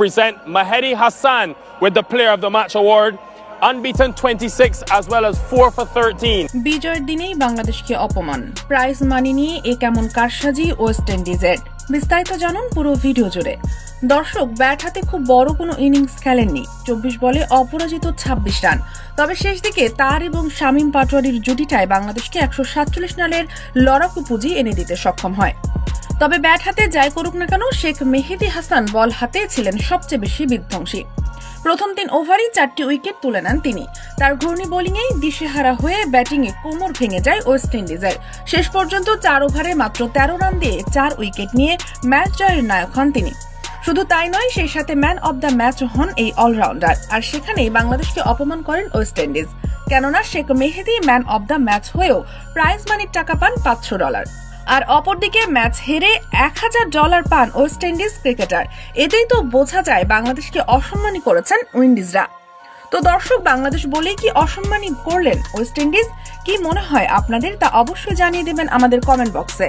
present Mahedi Hassan with the Player of the Match award. Unbeaten 26 as well as 4 for 13. বিজয়ের দিনেই বাংলাদেশকে অপমান। Prize money নিয়ে এ কেমন কারসাজি ওয়েস্ট ইন্ডিজের বিস্তারিত জানুন পুরো ভিডিও জুড়ে। দর্শক, ব্যাট হাতে খুব বড় কোনো ইনিংস খেলেননি। চব্বিশ বলে অপরাজিত ২৬ রান। তবে শেষ দিকে তার এবং শামীম পাটোয়ারির জুটিটায় বাংলাদেশকে একশো সাতচল্লিশ রানের লড়াকু পুঁজি এনে দিতে সক্ষম হয়। তবে ব্যাট হাতে যাই করুক না কেন, শেখ মেহেদি হাসান বল হাতে ছিলেন সবচেয়ে বেশি বিধ্বংসী। প্রথম তিন ওভারই চারটি উইকেট তুলে নেন তিনি। তার ঘূর্ণি বোলিংয়েই দিশেহারা হয়ে ব্যাটিংয়ে কোমর ভেঙে যায় ওয়েস্ট ইন্ডিজের। শেষ পর্যন্ত চার ওভারে মাত্র তেরো রান দিয়ে চার উইকেট নিয়ে ম্যাচ জয়ের নায়ক হন তিনি। শুধু তাই নয়, সেই সাথে ম্যান অব দ্য ম্যাচ হন এই অলরাউন্ডার। আর সেখানেই বাংলাদেশকে অপমান করেন ওয়েস্ট ইন্ডিজ। কেননা Sheikh Mehedi man of the match হয়েও প্রাইজ মানির টাকা পান পাঁচশো ডলার। আর অপরদিকে ম্যাচ হেরে এক হাজার ডলার পান ওয়েস্ট ইন্ডিজ ক্রিকেটার। এতেই তো বোঝা যায় বাংলাদেশকে অসম্মানী করেছেন উইন্ডিজরা। তো দর্শক, বাংলাদেশ বলেই কি অসম্মানী করলেন ওয়েস্ট ইন্ডিজ? কি মনে হয় আপনাদের? তা অবশ্যই জানিয়ে দেবেন আমাদের কমেন্ট বক্সে।